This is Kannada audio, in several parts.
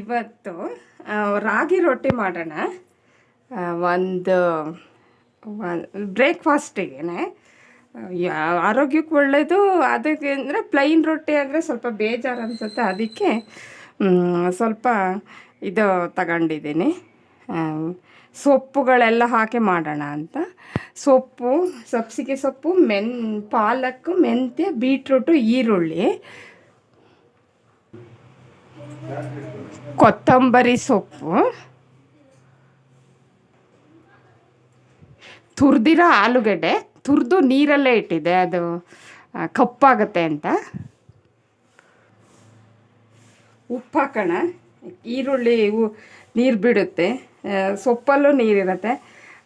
ಇವತ್ತು ರಾಗಿ ರೊಟ್ಟಿ ಮಾಡೋಣ. ಒಂದು ಬ್ರೇಕ್ಫಾಸ್ಟಿಗೆ ಆರೋಗ್ಯಕ್ಕೆ ಒಳ್ಳೆಯದು ಅದಕ್ಕೆ ಅಂದರೆ ಪ್ಲೈನ್ ರೊಟ್ಟಿ ಅಂದರೆ ಸ್ವಲ್ಪ ಬೇಜಾರು ಅನಿಸುತ್ತೆ. ಅದಕ್ಕೆ ಸ್ವಲ್ಪ ಇದು ತಗೊಂಡಿದ್ದೀನಿ. ಸೊಪ್ಪುಗಳೆಲ್ಲ ಹಾಕಿ ಮಾಡೋಣ ಅಂತ. ಸೊಪ್ಪು, ಸಬ್ಸಿಗೆ ಸೊಪ್ಪು, ಮೆನ್ ಪಾಲಕ್ಕು ಮೆಂತ್ಯ, ಬೀಟ್ರೂಟು, ಈರುಳ್ಳಿ. ಕೊತ್ತಂಬರಿ ಸೊಪ್ಪು. ತುರಿದಿರೋ ಆಲೂಗಡ್ಡೆ, ತುರಿದು ನೀರಲ್ಲೇ ಇಟ್ಟಿದೆ ಅದು ಕಪ್ಪಾಗತ್ತೆ ಅಂತ. ಉಪ್ಪು ಹಾಕೋಣ. ಈರುಳ್ಳಿ ನೀರು ಬಿಡುತ್ತೆ. ಸೊಪ್ಪಲ್ಲೂ ನೀರಿರುತ್ತೆ.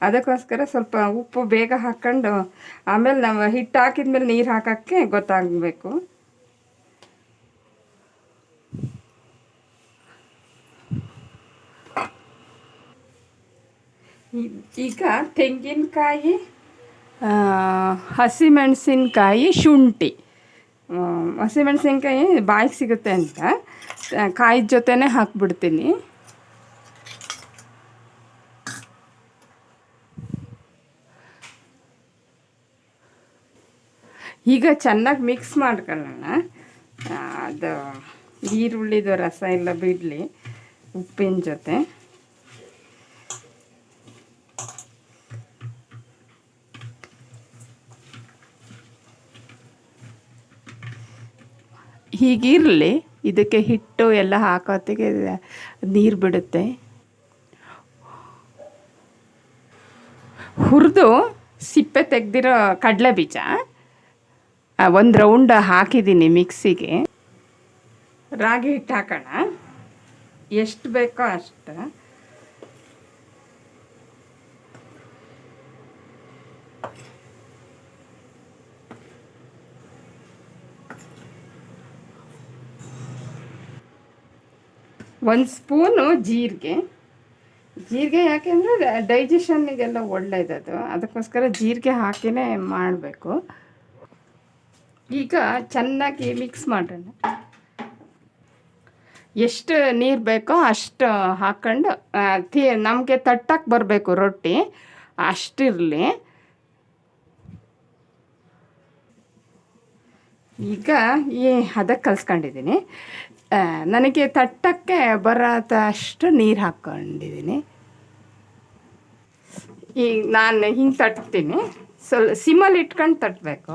ಅದಕ್ಕೋಸ್ಕರ ಸ್ವಲ್ಪ ಉಪ್ಪು ಬೇಗ ಹಾಕ್ಕೊಂಡು ಆಮೇಲೆ ನಾವು ಹಿಟ್ಟು ಹಾಕಿದ್ಮೇಲೆ ನೀರು ಹಾಕೋಕ್ಕೆ ಗೊತ್ತಾಗಬೇಕು. ಈಗ ತೆಂಗಿನಕಾಯಿ ಹಸಿಮೆಣಸಿನಕಾಯಿ, ಶುಂಠಿ. ಹಸಿಮೆಣಸಿನ್ಕಾಯಿ ಬಾಯಿಗೆ ಸಿಗುತ್ತೆ ಅಂತ. ಕಾಯಿ ಜೊತೆನೇ ಹಾಕ್ಬಿಡ್ತೀನಿ. ಈಗ ಚೆನ್ನಾಗಿ ಮಿಕ್ಸ್ ಮಾಡ್ಕೊಳ್ಳೋಣ. ಅದು ಈರುಳ್ಳಿದು ರಸ ಎಲ್ಲ ಬಿಡಲಿ, ಉಪ್ಪಿನ ಜೊತೆ. ಹೀಗಿರಲಿ, ಇದಕ್ಕೆ ಹಿಟ್ಟು ಎಲ್ಲ ಹಾಕೋತ್ತಿಗೆ ನೀರು ಬಿಡುತ್ತೆ. ಹುರಿದು ಸಿಪ್ಪೆ ತೆಗೆದಿರೋ ಕಡಲೆ ಬೀಜ ಒಂದು ರೌಂಡ್ ಹಾಕಿದ್ದೀನಿ ಮಿಕ್ಸಿಗೆ. ರಾಗಿ ಹಿಟ್ಟು ಹಾಕೋಣ. ಎಷ್ಟು ಬೇಕೋ ಅಷ್ಟು. ಒಂದು ಸ್ಪೂನು ಜೀರಿಗೆ. ಜೀರಿಗೆ ಯಾಕೆಂದರೆ ಡೈಜೆಷನ್ನಿಗೆಲ್ಲ ಒಳ್ಳೆಯದದು ಅದಕ್ಕೋಸ್ಕರ ಜೀರಿಗೆ ಹಾಕಿನೇ ಮಾಡಬೇಕು. ಈಗ ಚೆನ್ನಾಗಿ ಮಿಕ್ಸ್ ಮಾಡೋಣ. ಎಷ್ಟು ನೀರು ಬೇಕೋ ಅಷ್ಟು ಹಾಕ್ಕೊಂಡು ತಿ, ನಮಗೆ ತಟ್ಟಕ್ಕೆ ಬರಬೇಕು ರೊಟ್ಟಿ. ಅಷ್ಟಿರಲಿ ಈಗ ಈ ಹದಕ್ಕೆ ಕಲ್ಸ್ಕೊಂಡಿದ್ದೀನಿ ನನಗೆ ತಟ್ಟಕ್ಕೆ ಬರತಷ್ಟು ನೀರು ಹಾಕ್ಕೊಂಡಿದ್ದೀನಿ. ಈಗ ನಾನು ಹಿಂಗೆ ತಟ್ತೀನಿ. ಸ್ವಲ್ಪ ಸಿಮಲ್ಲಿ ಇಟ್ಕೊಂಡು ತಟ್ಟಬೇಕು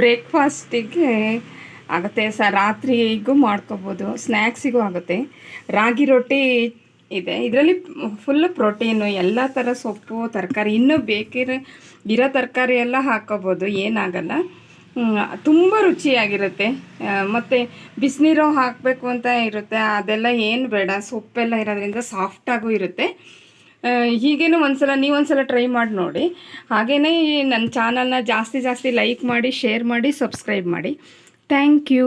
ಬ್ರೇಕ್ಫಾಸ್ಟಿಗೆ ಆಗುತ್ತೆ. ಸ ರಾತ್ರಿಗೂ ಮಾಡ್ಕೋಬೋದು. ಸ್ನ್ಯಾಕ್ಸಿಗೂ ಆಗುತ್ತೆ. ರಾಗಿ ರೊಟ್ಟಿ ಇದೆ. ಇದರಲ್ಲಿ ಫುಲ್ ಪ್ರೋಟೀನು ಎಲ್ಲ ಥರ ಸೊಪ್ಪು, ತರಕಾರಿ, ಇನ್ನೂ ಬೇಕಿರೋ ಇರೋ ತರಕಾರಿ ಎಲ್ಲ ಹಾಕೋಬೋದು. ಏನಾಗಲ್ಲ. ತುಂಬ ರುಚಿಯಾಗಿರುತ್ತೆ. ಮತ್ತು ಬಿಸಿನೀರು ಹಾಕಬೇಕು ಅಂತ ಇರುತ್ತೆ. ಅದೆಲ್ಲ ಏನು ಬೇಡ. ಸೊಪ್ಪೆಲ್ಲ ಇರೋದ್ರಿಂದ ಸಾಫ್ಟಾಗೂ ಇರುತ್ತೆ. ಹೀಗೇನು ಒಂದ್ಸಲ, ನೀವು ಒಂದ್ಸಲ ಟ್ರೈ ಮಾಡಿ ನೋಡಿ. ಹಾಗೆಯೇ ನನ್ನ ಚಾನಲ್ನ ಜಾಸ್ತಿ ಜಾಸ್ತಿ ಲೈಕ್ ಮಾಡಿ ಶೇರ್ ಮಾಡಿ ಸಬ್ಸ್ಕ್ರೈಬ್ ಮಾಡಿ. Thank you